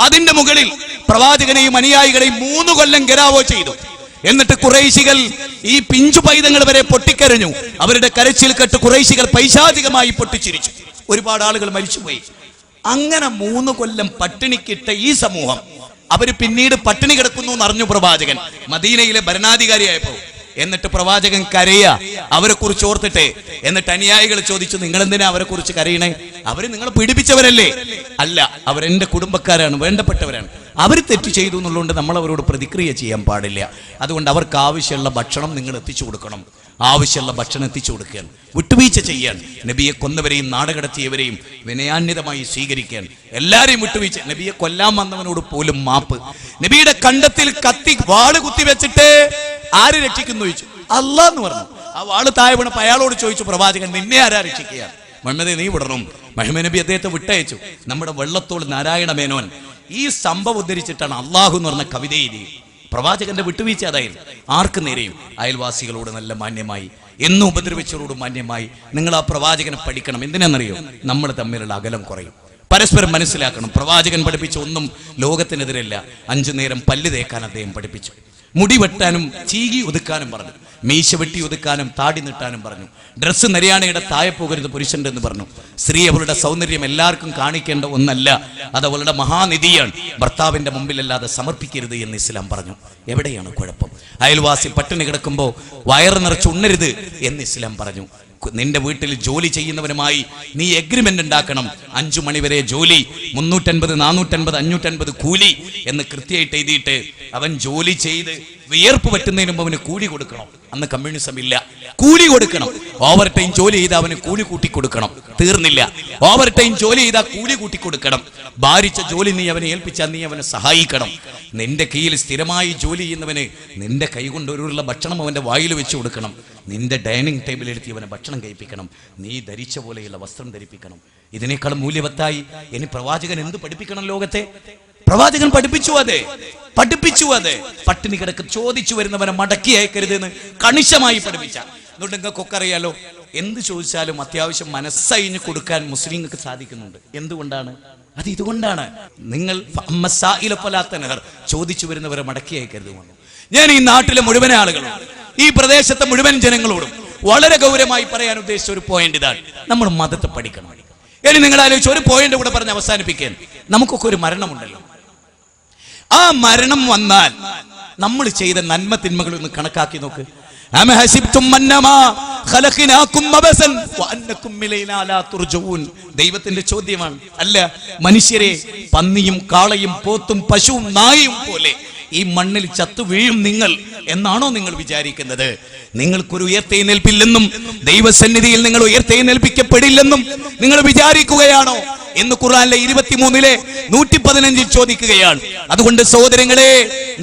അതിന്റെ മുകളിൽ പ്രവാചകനെയും അനുയായികളെയും മൂന്ന് കൊല്ലം ഗരാവോ ചെയ്തു. എന്നിട്ട് കുറേശികൾ ഈ പിഞ്ചു പൈതങ്ങൾ വരെ പൊട്ടിക്കരഞ്ഞു. അവരുടെ കരച്ചിൽ കെട്ട് കുറേശികൾ പൈശാചികമായി പൊട്ടിച്ചിരിച്ചു. ഒരുപാട് ആളുകൾ മരിച്ചുപോയി. അങ്ങനെ മൂന്ന് കൊല്ലം പട്ടിണിക്കിട്ട ഈ സമൂഹം. അവർ പിന്നീട് പട്ടിണി കിടക്കുന്നു എന്ന് അറിഞ്ഞു പ്രവാചകൻ. മദീനയിലെ ഭരണാധികാരിയായപ്പോ. എന്നിട്ട് പ്രവാചകൻ കരയ. അവരെ കുറിച്ച് ഓർത്തിട്ടെ. എന്നിട്ട് അനുയായികൾ ചോദിച്ചു നിങ്ങൾ എന്തിനാ അവരെ കുറിച്ച് കരയണേ? അവർ നിങ്ങൾ പീഡിപ്പിച്ചവരല്ലേ? അല്ല അവരെന്റെ കുടുംബക്കാരാണ് വേണ്ടപ്പെട്ടവരാണ്. അവർ തെറ്റ് ചെയ്തു എന്നുള്ളതുകൊണ്ട് നമ്മൾ അവരോട് പ്രതിക്രിയ ചെയ്യാൻ പാടില്ല. അതുകൊണ്ട് അവർക്ക് ആവശ്യമുള്ള ഭക്ഷണം നിങ്ങൾ എത്തിച്ചു കൊടുക്കണം. ആവശ്യമുള്ള ഭക്ഷണം എത്തിച്ചു കൊടുക്കുകയാണ്. വിട്ടുവീഴ്ച ചെയ്യാൻ നബിയെ കൊന്നവരെയും നാടുകടത്തിയവരെയും വിനയാന്യതമായി സ്വീകരിക്കാൻ എല്ലാവരെയും വിട്ടുവീഴ്ച നബിയെ കൊല്ലാൻ വന്നവനോട് പോലും മാപ്പ്. നബിയുടെ കണ്ടത്തിൽ കത്തി വാൾ കുത്തി വെച്ചിട്ട് ആര് രക്ഷിക്കുന്നു ചോദിച്ചു? അല്ല എന്ന് പറഞ്ഞു. ആ വാൾ താഴെ വീണപ്പോ അയാളോട് ചോദിച്ചു പ്രവാചകൻ നിന്നെ ആരാ രക്ഷിക്കുക? മഹമ്മദ് നീ വിടണം. മഹമ്മദ് നബി അദ്ദേഹത്തെ വിട്ടയച്ചു. നമ്മുടെ വെള്ളത്തോൾ നാരായണ മേനോൻ ഈ സംഭവം ഉദ്ധരിച്ചിട്ടാണ് അള്ളാഹു എന്ന് പറഞ്ഞ കവിത പ്രവാചകന്റെ വിട്ടുവീഴ്ച അതായിരുന്നു. ആർക്ക് നേരെയും? അയൽവാസികളോട് നല്ല മാന്യമായി എന്നും ഉപദ്രവിച്ചവരോട് മാന്യമായി നിങ്ങൾ ആ പ്രവാചകനെ പഠിക്കണം. എന്തിനാണെന്നറിയോ? നമ്മൾ തമ്മിലുള്ള അകലം കുറയും. പരസ്പരം മനസ്സിലാക്കണം. പ്രവാചകൻ പഠിപ്പിച്ച ഒന്നും ലോകത്തിനെതിരല്ല. അഞ്ചു നേരം പല്ല് തേക്കാൻ അദ്ദേഹം പഠിപ്പിച്ചു. മുടി വെട്ടാനും ചീകി ഒതുക്കാനും പറഞ്ഞു. മീശ വെട്ടി ഒതുക്കാനും താടി നീട്ടാനും പറഞ്ഞു. ഡ്രസ്സ് നരിയാണയുടെ താഴെ പോകരുത് പുരുഷന്റെ എന്ന് പറഞ്ഞു. സ്ത്രീ അവളുടെ സൗന്ദര്യം എല്ലാവർക്കും കാണിക്കേണ്ട ഒന്നല്ല അത് അവളുടെ മഹാനിധിയാണ്. ഭർത്താവിന്റെ മുമ്പിലല്ലാതെ സമർപ്പിക്കരുത് എന്ന് ഇസ്ലാം പറഞ്ഞു. എവിടെയാണ് കുഴപ്പം? അയൽവാസി പട്ടിണി കിടക്കുമ്പോൾ വയറ് നിറച്ച് ഉണ്ണരുത് എന്ന് ഇസ്ലാം പറഞ്ഞു. നിന്റെ വീട്ടിൽ ജോലി ചെയ്യുന്നവരുമായി നീ എഗ്രിമെന്റ് ഉണ്ടാക്കണം. അഞ്ചു മണിവരെ ജോലി മുന്നൂറ്റൻപത് നാനൂറ്റൻപത് അഞ്ഞൂറ്റൻപത് കൂലി എന്ന് കൃത്യമായിട്ട് എഴുതിയിട്ട് അവൻ ജോലി ചെയ്ത് വിയർപ്പ് പറ്റുന്നതിന് മുമ്പ് അവന് കൂലി കൊടുക്കണം. അന്ന് കമ്മ്യൂണിസം ഇല്ല. കൂലി കൊടുക്കണം. ഓവർ ടൈം ജോലി ചെയ്ത് അവന് കൂലി കൂട്ടി കൊടുക്കണം. തീർന്നില്ല. ഓവർ ടൈം ജോലി ചെയ്താൽ കൂലി കൂട്ടി കൊടുക്കണം. ഭാരിച്ച ജോലി നീ അവനെ ഏൽപ്പിച്ചാൽ നീ അവനെ സഹായിക്കണം. നിന്റെ കീഴിൽ സ്ഥിരമായി ജോലി ചെയ്യുന്നവന് നിന്റെ കൈകൊണ്ട് ഒരുള്ള ഭക്ഷണം അവന്റെ വായിൽ വെച്ച് കൊടുക്കണം. നിന്റെ ഡൈനിങ് ടേബിളിൽ എടുത്തി അവനെ ഭക്ഷണം കഴിപ്പിക്കണം. നീ ധരിച്ച പോലെയുള്ള വസ്ത്രം ധരിപ്പിക്കണം. ഇതിനേക്കാൾ മൂല്യവത്തായി. ഇനി പ്രവാചകൻ എന്ത് പഠിപ്പിക്കണം ലോകത്തെ? പ്രവാചകൻ പഠിപ്പിച്ചു അതെ പഠിപ്പിച്ചു അതെ. പട്ടിണി കിടക്ക് ചോദിച്ചു വരുന്നവരെ മടക്കി അയക്കരുത് എന്ന് കണിശമായി പഠിപ്പിച്ച. അതുകൊണ്ട് നിങ്ങൾക്കൊക്കെ അറിയാലോ എന്ത് ചോദിച്ചാലും അത്യാവശ്യം മനസ്സഴിഞ്ഞ് കൊടുക്കാൻ മുസ്ലിങ്ങൾക്ക് സാധിക്കുന്നുണ്ട്. എന്തുകൊണ്ടാണ്? അത് ഇതുകൊണ്ടാണ്. നിങ്ങൾ ഫമ്മസായിലപ്പലാത്ത നെഹർ ചോദിച്ചു വരുന്നവരെ മടക്കി അയക്കരുത് ഞാൻ ഈ നാട്ടിലെ മുഴുവൻ ആളുകളോടും ഈ പ്രദേശത്തെ മുഴുവൻ ജനങ്ങളോടും വളരെ ഗൗരവമായി പറയാൻ ഉദ്ദേശിച്ച ഒരു പോയിന്റ് ഇതാണ്. നമ്മൾ മതത്തെ പഠിക്കണം. ഇനി നിങ്ങൾ ആലോചിച്ച് ഒരു പോയിന്റ് കൂടെ പറഞ്ഞ് അവസാനിപ്പിക്കാൻ. നമുക്കൊക്കെ ഒരു മരണമുണ്ടല്ലോ. ആ മരണം വന്നാൽ നമ്മൾ ചെയ്ത നന്മ തിന്മകൾ ഒന്ന് കണക്കാക്കി നോക്ക്. ദൈവത്തിന്റെ ചോദ്യമാണ്. അല്ല മനുഷ്യരെ പന്നിയും കാളയും പോത്തും പശുവും നായയും പോലെ ഈ മണ്ണിൽ ചത്തു വീഴും നിങ്ങൾ എന്നാണോ നിങ്ങൾ വിചാരിക്കുന്നത്? നിങ്ങൾക്കൊരു ഉയർത്തെഴുന്നേൽപ്പില്ലെന്നും ദൈവസന്നിധിയിൽ നിങ്ങൾ ഉയർത്തെഴുന്നേൽപ്പിക്കപ്പെടില്ലെന്നും നിങ്ങൾ വിചാരിക്കുകയാണോ എന്ന് ഖുറാനിലെ ഇരുപത്തിമൂന്നിലെ നൂറ്റി പതിനഞ്ചിൽ ചോദിക്കുകയാണ്. അതുകൊണ്ട് സഹോദരങ്ങളെ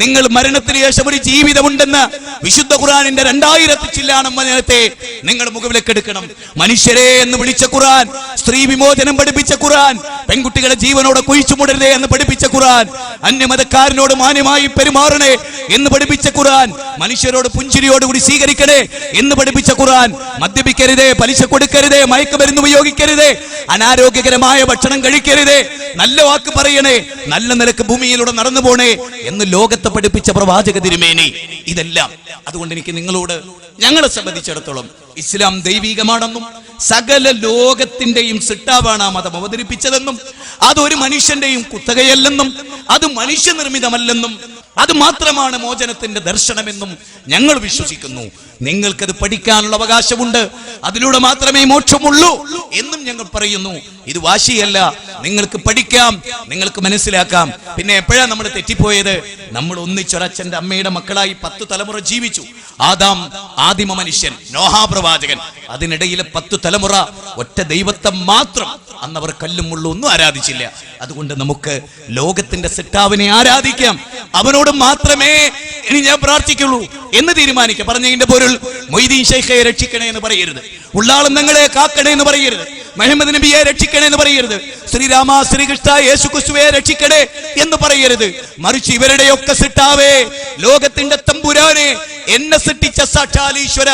നിങ്ങൾ മരണത്തിന് ശേഷം ഒരു ജീവിതമുണ്ടെന്ന് വിശുദ്ധ ഖുറാനിന്റെ രണ്ടായിരത്തി ചില്ലാണം വചനത്തെ നിങ്ങൾ മുഖവിലക്കെടുക്കണം. മനുഷ്യരെ എന്ന് വിളിച്ച ഖുർആൻ സ്ത്രീ വിമോചനം പഠിപ്പിച്ച ഖുർആൻ പെൺകുട്ടികളെ ജീവനോടെ കുഴിച്ചു മുടരുതേ എന്ന് പഠിപ്പിച്ച ഖുർആൻ അന്യമതക്കാരനോട് മാന്യമായി പെരുമാറണേ എന്ന് പഠിപ്പിച്ച ഖുർആൻ. മനുഷ്യരോട് പുഞ്ചിരിയോടുകൂടി സ്വീകരിക്കണേ എന്ന് പഠിപ്പിച്ച ഖുർആൻ. മദ്യപിക്കരുതേ പലിശ കൊടുക്കരുതേ മയക്കുമരുന്ന് ഉപയോഗിക്കരുതേ അനാരോഗ്യകരമായ ഭക്ഷണം കഴിക്കരുതേ നല്ല വാക്ക് പറയണേ നല്ല നിലയ്ക്ക് ഭൂമിയിലൂടെ നടന്നു പോണേ എന്ന് ലോകത്തെ പഠിപ്പിച്ച പ്രവാചക തിരുമേനി. ഇതെല്ലാം. അതുകൊണ്ട് എനിക്ക് നിങ്ങളോട് ഞങ്ങളെ സംബന്ധിച്ചിടത്തോളം ഇസ്ലാം ദൈവികമാണെന്നും സകല ലോകത്തിന്റെയും സിട്ടാവാണ് ആ മതം അവതരിപ്പിച്ചതെന്നും അതൊരു മനുഷ്യന്റെയും കുത്തകയല്ലെന്നും അത് മനുഷ്യനിർമ്മിതമല്ലെന്നും അത് മാത്രമാണ് മോചനത്തിന്റെ ദർശനമെന്നും ഞങ്ങൾ വിശ്വസിക്കുന്നു. നിങ്ങൾക്കത് പഠിക്കാനുള്ള അവകാശമുണ്ട് അതിലൂടെ മാത്രമേ മോക്ഷമുള്ളൂ എന്നും ഞങ്ങൾ പറയുന്നു. ഇത് വാശിയല്ല. നിങ്ങൾക്ക് പഠിക്കാം നിങ്ങൾക്ക് മനസ്സിലാക്കാം. പിന്നെ എപ്പോഴാ നമ്മൾ തെറ്റിപ്പോയത്? നമ്മൾ ഒന്നിച്ചൊരച്ഛന്റെ അമ്മയുടെ മക്കളായി പത്ത് തലമുറ ജീവിച്ചു. ആദാം ആദിമ മനുഷ്യൻ നോഹാ പ്രവാചകൻ അതിനിടയിലെ പത്ത് തലമുറ ഒറ്റ ദൈവത്തെ മാത്രം അന്ന് അവർ കല്ലും മുള്ളും ഒന്നും ആരാധിച്ചില്ല. അതുകൊണ്ട് നമുക്ക് ലോകത്തിന്റെ സെറ്റാവിനെ ആരാധിക്കാം. അവനോട് മാത്രമേ ഇനി ഞാൻ പ്രാർത്ഥിക്കുള്ളൂ എന്ന് തീരുമാനിക്കുക പറഞ്ഞതിന്റെ പൊരുൾ മൊയ്തീൻ ഷെയ്ഖയെ രക്ഷിക്കണേ എന്ന് പറയരുത്. ഉള്ളാളം നിങ്ങളെ കാക്കണേ എന്ന് പറയരുത്. മുഹമ്മദ് നബിയെ രക്ഷിക്കണേ എന്ന് പറയരുത്. ശ്രീരാമ ശ്രീകൃഷ്ണ യേശു ക്രിസ്തുവെ രക്ഷിക്കണേ എന്ന് പറയരുത്. മറിച്ച് ഇവരുടെയൊക്കെ സിട്ടാവേ ലോകത്തിന്റെ തമ്പുരാനെ എന്നെ സൃഷ്ടിച്ച സാക്ഷാൽ ഈശ്വര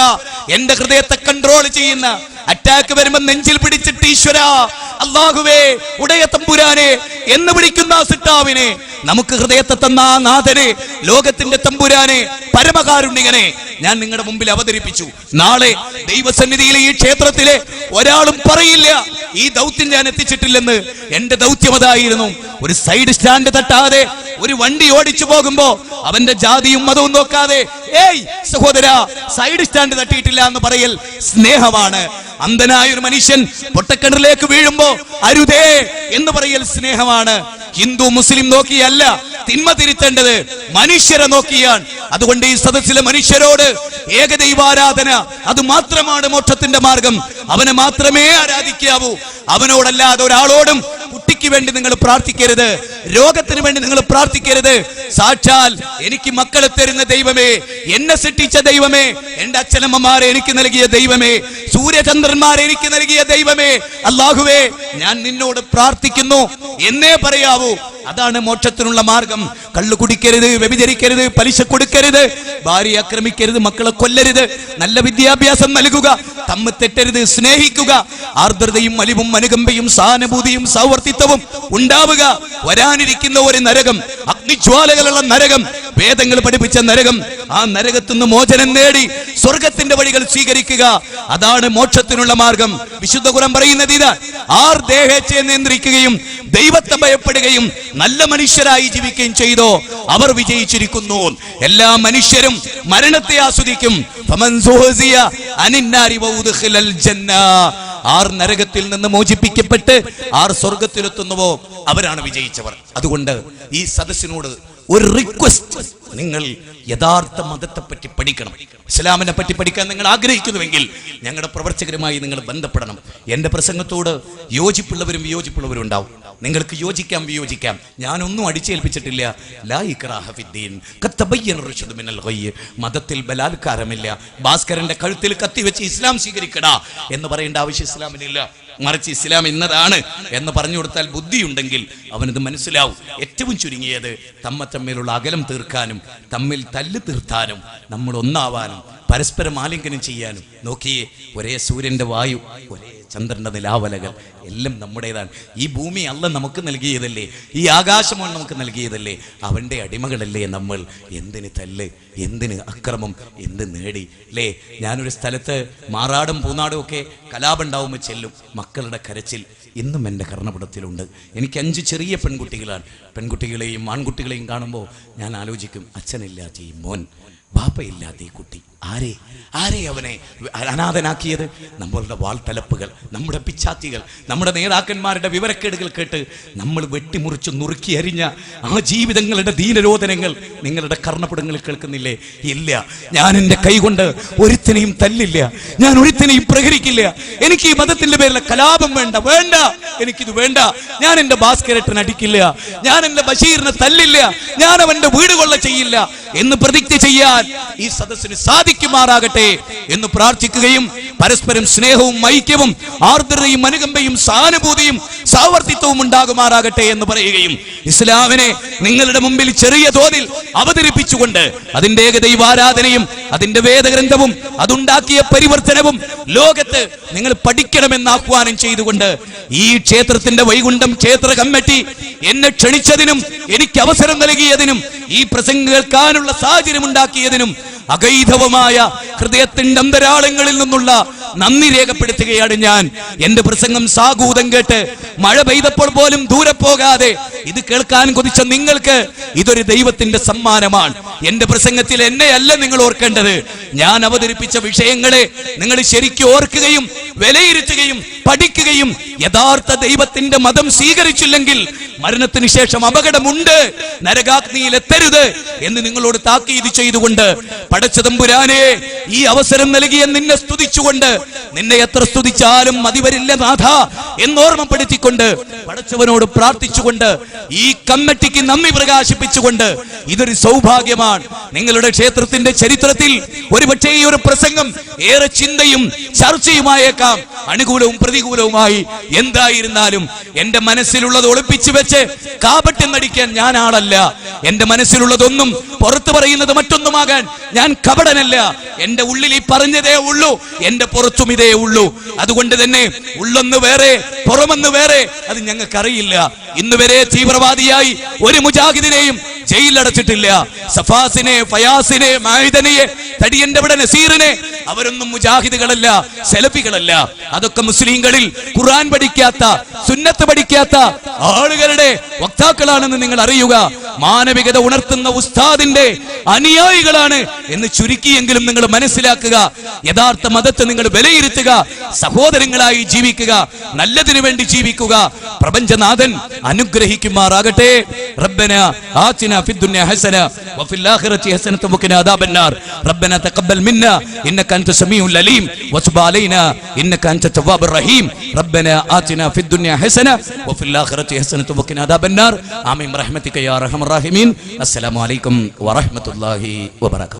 എന്റെ ഹൃദയത്തെ കൺട്രോൾ ചെയ്യുന്ന അറ്റാക്ക് വരുമ്പോ നെഞ്ചിൽ പിടിച്ചിട്ട് ഈശ്വര അള്ളാഹുവേ ഉടയ തമ്പുരാനെ എന്ന് വിളിക്കുന്ന സിട്ടാവിനെ നമുക്ക് ഹൃദയത്തെ തന്ന നാഥനെ ലോകത്തിന്റെ തമ്പുരാനെ പരമകാരുണ്യകനെ ഞാൻ നിങ്ങളുടെ മുമ്പിൽ അവതരിപ്പിച്ചു. നാളെ ദൈവസന്നിധിയിലെ ഈ ക്ഷേത്രത്തിലെ ഒരാളും പറയില്ല ഈ ദൗത്യം ഞാൻ എത്തിച്ചിട്ടില്ലെന്ന്. എന്റെ ദൗത്യം അതായിരുന്നു. ഒരു സൈഡ് സ്റ്റാൻഡ് തട്ടാതെ ഒരു വണ്ടി ഓടിച്ചു പോകുമ്പോ അവന്റെ ജാതിയും മതവും നോക്കാതെ ഏയ് സഹോദര സൈഡ് സ്റ്റാൻഡ് തട്ടിയിട്ടില്ല എന്ന് പറയൽ സ്നേഹമാണ്. അന്ധനായ ഒരു മനുഷ്യൻ പൊട്ടക്കിണറിലേക്ക് വീഴുമ്പോ അരുതേ എന്ന് പറയൽ സ്നേഹമാണ്. ഹിന്ദു മുസ്ലിം നോക്കിയല്ല തിന്മ തിരുത്തേണ്ടത് മനുഷ്യരെ നോക്കിയാണ്. അതുകൊണ്ട് ഈ സദസ്സിലെ മനുഷ്യരോട് ഏകദൈവാരാധന അത് മാത്രമാണ് മോക്ഷത്തിന്റെ മാർഗം. അവനെ മാത്രമേ ആരാധിക്കാവൂ. അവനോടല്ലാതെ ഒരാളോടും കുട്ടിക്ക് വേണ്ടി നിങ്ങൾ പ്രാർത്ഥിക്കരുത്. രോഗത്തിന് വേണ്ടി നിങ്ങൾ പ്രാർത്ഥിക്കരുത്. സാക്ഷാൽ എനിക്ക് മക്കളെ തരുന്ന ദൈവമേ എന്നെ സൃഷ്ടിച്ച ദൈവമേ എന്റെ അച്ഛനമ്മമാരെ എനിക്ക് നൽകിയ ദൈവമേ സൂര്യചന്ദ്രന്മാരെ എനിക്ക് നൽകിയ ദൈവമേ. അള്ളാഹുവേ ഞാൻ നിന്നോട് പ്രാർത്ഥിക്കുന്നു. എന്നേ പറയാവൂ അതാണ് മോക്ഷത്തിനുള്ള മാർഗം. കള്ളു കുടിക്കരുത് വ്യഭിചരിക്കരുത് പലിശ കൊടുക്കരുത്. ഭാര്യ ആക്രമിക്കരുത് മക്കളെ കൊല്ലരുത്. നല്ല വിദ്യാഭ്യാസം നൽകുക തമ്മ തെറ്റരുത് സ്നേഹിക്കുക. ആർദ്രതയും അലിവും അനുകമ്പയും സഹാനുഭൂതിയും സൗവർത്തിത്വവും ഉണ്ടാവുക. വരാനിരിക്കുന്ന ഒരു നരകം അഗ്നിജ്വാലകളുള്ള നരകം വേദങ്ങൾ പഠിപ്പിച്ച നരകം. ആ നരകത്തു നിന്ന് മോചനം നേടി സ്വർഗത്തിന്റെ വഴികൾ സ്വീകരിക്കുക. അതാണ് മോക്ഷത്തിനുള്ള മാർഗം. വിശുദ്ധ കുലം പറയുന്നത് ഇത് ആർ ദേഹത്തെ നിയന്ത്രിക്കുകയും ദൈവത്തെ ഭയപ്പെടുകയും നല്ല മനുഷ്യരായി ജീവിക്കുകയും ചെയ്തോ അവർ വിജയിച്ചിരിക്കുന്നു. എല്ലാ മനുഷ്യരും മരണത്തെ ആസ്വദിക്കും. ആർ നരകത്തിൽ നിന്ന് മോചിപ്പിക്കപ്പെട്ട് ആർ സ്വർഗത്തിലെത്തുന്നുവോ അവരാണ് വിജയിച്ചവർ. അതുകൊണ്ട് ഈ സദസ്സിനോട് ഒരു റിക്വസ്റ്റ് നിങ്ങൾ യഥാർത്ഥ മതത്തെ പറ്റി പഠിക്കണം. ഇസ്ലാമിനെ പറ്റി പഠിക്കാൻ നിങ്ങൾ ആഗ്രഹിക്കുന്നുവെങ്കിൽ ഞങ്ങളുടെ പ്രവർത്തകരുമായി നിങ്ങൾ ബന്ധപ്പെടണം. എന്റെ പ്രസംഗത്തോട് യോജിപ്പുള്ളവരും വിയോജിപ്പുള്ളവരും ഉണ്ടാവും നിങ്ങൾക്ക് യോജിക്കാം വിയോജിക്കാം. ഞാനൊന്നും അടിച്ചേൽപ്പിച്ചിട്ടില്ല. ലാ. മതത്തിൽ ബലാത്കാരമില്ല. ഭാസ്കരന്റെ കഴുത്തിൽ കത്തിവെച്ച് ഇസ്ലാം സ്വീകരിക്കടാ എന്ന് പറയേണ്ട ആവശ്യം ഇസ്ലാമിനില്ല. മറിച്ച് ഇസ്ലാം ഇന്നതാണ് എന്ന് പറഞ്ഞു കൊടുത്താൽ ബുദ്ധിയുണ്ടെങ്കിൽ അവനത് മനസ്സിലാവും. ഏറ്റവും ചുരുങ്ങിയത് തമ്മ തമ്മിലുള്ള അകലം തീർക്കാനും തമ്മിൽ തല്ല് തീർത്താനും നമ്മൾ ഒന്നാവാനും പരസ്പരം ആലിംഗനം ചെയ്യാനും. നോക്കിയേ ഒരേ സൂര്യന്റെ വായു ഒരേ ചന്ദ്രന്റെ നിലാവലകൾ എല്ലാം നമ്മുടേതാണ്. ഈ ഭൂമി അല്ല നമുക്ക് നൽകിയതല്ലേ? ഈ ആകാശമാണ് നമുക്ക് നൽകിയതല്ലേ? അവന്റെ അടിമകളല്ലേ നമ്മൾ? എന്തിന് തല്ല്? എന്തിന് അക്രമം? എന്ത് നേടി? അല്ലേ ഞാനൊരു സ്ഥലത്ത് മാറാടും പൂനാടും ഒക്കെ കലാപുണ്ടാവുമ്പോൾ ചെല്ലും മക്കളുടെ കരച്ചിൽ ഇന്നും എന്റെ കർണപടത്തിലുണ്ട്. എനിക്ക് അഞ്ച് ചെറിയ പെൺകുട്ടികളാണ്. പെൺകുട്ടികളെയും ആൺകുട്ടികളെയും കാണുമ്പോൾ ഞാൻ ആലോചിക്കും അച്ഛനില്ലാത്ത ഈ മോൻ ബാപ്പയില്ലാത്ത ഈ കുട്ടി ആരെ? ആരെ അവനെ അനാഥനാക്കിയത്? നമ്മളുടെ വാൾത്തലപ്പുകൾ നമ്മുടെ പിച്ചാത്തികൾ നമ്മുടെ നേതാക്കന്മാരുടെ വിവരക്കേടുകൾ കേട്ട് നമ്മൾ വെട്ടിമുറിച്ച് നുറുക്കി അരിഞ്ഞ ആ ജീവിതങ്ങളുടെ ദീനരോധനങ്ങൾ നിങ്ങളുടെ കർണപുടങ്ങളിൽ കേൾക്കുന്നില്ലേ? ഇല്ല. ഞാൻ എന്റെ കൈകൊണ്ട് ഒരുത്തിനെയും തല്ലില്ല. ഞാൻ ഒരുത്തിനെയും പ്രഹരിക്കില്ല. എനിക്ക് ഈ മതത്തിന്റെ പേരിലെ കലാപം വേണ്ട വേണ്ട. എനിക്കിത് വേണ്ട. ഞാൻ എന്റെ ഭാസ്കരട്ടിന് അടിക്കില്ല. ഞാൻ എന്റെ ബഷീറിനെ തല്ലില്ല. ഞാൻ അവന്റെ വീട് കൊള്ള ചെയ്യില്ല. എന്ന് പ്രതിജ്ഞ ചെയ്യാൻ ഈ സദസ്സിന് സാധിക്കുമാറാകട്ടെ എന്ന് പ്രാർത്ഥിക്കുകയും പരസ്പരം സ്നേഹവും ഐക്യവും ആർദ്രതയും അനുകമ്പയും സഹാനുഭൂതിയും സാവർത്തിത്വവും ഉണ്ടാകുമാറാകട്ടെ എന്ന് പറയുകയും ഇസ്ലാമിനെ നിങ്ങളുടെ മുമ്പിൽ ചെറിയ തോതിൽ അവതരിപ്പിച്ചുകൊണ്ട് അതിന്റെ ഏകദൈവാരാധനയും അതിന്റെ വേദഗ്രന്ഥവും അതുണ്ടാക്കിയ പരിവർത്തനവും ലോകത്ത് നിങ്ങൾ പഠിക്കണമെന്ന് ആഹ്വാനം ചെയ്തുകൊണ്ട് ഈ ക്ഷേത്രത്തിന്റെ വൈകുണ്ഠം ക്ഷേത്ര കമ്മിറ്റി എന്നെ ക്ഷണിച്ചതിനും എനിക്ക് അവസരം നൽകിയതിനും ഈ പ്രസംഗം കേൾക്കാനുള്ള സാഹചര്യം ഉണ്ടാക്കിയതിനും അഗൈധവമായ ഹൃദയത്തിന്റെ അന്തരാളങ്ങളിൽ നിന്നുള്ള നന്ദി രേഖപ്പെടുത്തുകയാണ് ഞാൻ. എന്റെ പ്രസംഗം സാഗൂതം കേട്ട് മഴ പെയ്തപ്പോൾ പോലും ദൂരെ പോകാതെ ഇത് കേൾക്കാൻ കൊതിച്ച നിങ്ങൾക്ക് ഇതൊരു ദൈവത്തിന്റെ സമ്മാനമാണ്. എന്റെ പ്രസംഗത്തിൽ എന്നെയല്ല നിങ്ങൾ ഓർക്കേണ്ടത്. ഞാൻ അവതരിപ്പിച്ച വിഷയങ്ങളെ നിങ്ങൾ ശരിക്കും ഓർക്കുകയും വിലയിരുത്തുകയും പഠിക്കുകയും യഥാർത്ഥ ദൈവത്തിന്റെ മതം സ്വീകരിച്ചില്ലെങ്കിൽ മരണത്തിന് ശേഷം അപകടമുണ്ട്. നരകാഗ്നിയിൽ എത്തരുത് എന്ന് നിങ്ങളോട് താക്കീത് ചെയ്തുകൊണ്ട് പടച്ചതമ്പുരാനെ ഈ അവസരം നൽകിയ നിന്നെ സ്തുതിച്ചുകൊണ്ട് നിന്നെ എത്ര സ്തുതിച്ചാലും മതി വരില്ല നാഥ എന്നോർമ്മപ്പെടുത്തിക്കൊണ്ട് പടച്ചവനോട് പ്രാർത്ഥിച്ചുകൊണ്ട് ഈ കമ്മിറ്റിക്ക് നന്ദി പ്രകാശിപ്പിച്ചുകൊണ്ട് ഇതൊരു സൗഭാഗ്യമാണ്. നിങ്ങളുടെ ക്ഷേത്രത്തിന്റെ ചരിത്രത്തിൽ ഒരുപക്ഷെ ഈ ഒരു പ്രസംഗം ഏറെ ചിന്തയും ചർച്ചയുമായേക്കാം. അനുകൂലവും പ്രതികൂലവുമായി എന്തായിരുന്നാലും എന്റെ മനസ്സിലുള്ളത് ഒളിപ്പിച്ചു വെച്ച് കാപട്യം നടിക്കാൻ ഞാൻ ആളല്ല എന്റെ മനസ്സിലുള്ളതൊന്നും പുറത്തു പറയുന്നത് മറ്റൊന്നുമാകാൻ ഞാൻ കപടനല്ല. എന്റെ ഉള്ളിൽ ഈ പറഞ്ഞതേ ഉള്ളൂ. എന്റെ പുറത്തും ഇതേ ഉള്ളൂ. അതുകൊണ്ട് തന്നെ ഉള്ളൊന്ന് വേറെ പുറമെന്ന് വേറെ അത് ഞങ്ങൾക്കറിയില്ല. ഇന്ന് വരെ തീവ്രവാദിയായി ഒരു മുജാഹിദിനെയും ജയിലടച്ചിട്ടില്ല സഫാസിനെ ഫയാസിനെ മായുധനെയെ തടിയന്റെ ഇവിടെ നസീറിനെ അവരൊന്നും മുജാഹിദുകളല്ല സെലഫികളല്ല. അതൊക്കെ മുസ്ലിങ്ങളിൽ ഖുർആൻ പഠിക്കാത്ത സുന്നത്ത് പഠിക്കാത്ത ആളുകളുടെ വക്താക്കളാണെന്ന് നിങ്ങൾ അറിയുക. മാനവികത ഉണർത്തുന്ന ഉസ്താദിന്റെ അനുയായികളാണ് എന്ന് ചുരുക്കിയെങ്കിലും നിങ്ങൾ മനസ്സിലാക്കുക. യഥാർത്ഥ മതത്തെ നിങ്ങൾ വിലയിരുത്തുക. സഹോദരങ്ങളായി ജീവിക്കുക. നല്ലതിനു വേണ്ടി ജീവിക്കുക. പ്രപഞ്ചനാഥൻ അനുഗ്രഹിക്കുമാറാകട്ടെ. ربنا آتنا في الدنيا حسنة وفي الآخرة حسنة وقنا വഫിൽ النار ഹസനത تقبل منا റബ്ബന തഖബ്ബൽ سميع ഇന്നക അൻത علينا അലീം. أنت التواب ഇന്നക അൻത آتنا റഹീം. റബ്ബന ആതിന ഫിദ് ദുനിയ ഹസന വഫിൽ ആഖിറതി ഹസനത വഖിന അദാബന്നാർ ആമീൻ. റഹ്മതിക യാ അർഹമർ റഹീമീൻ അസ്സലാമു അലൈക്കും വറഹ്മത്തുള്ളാഹി വബറകാതുഹു.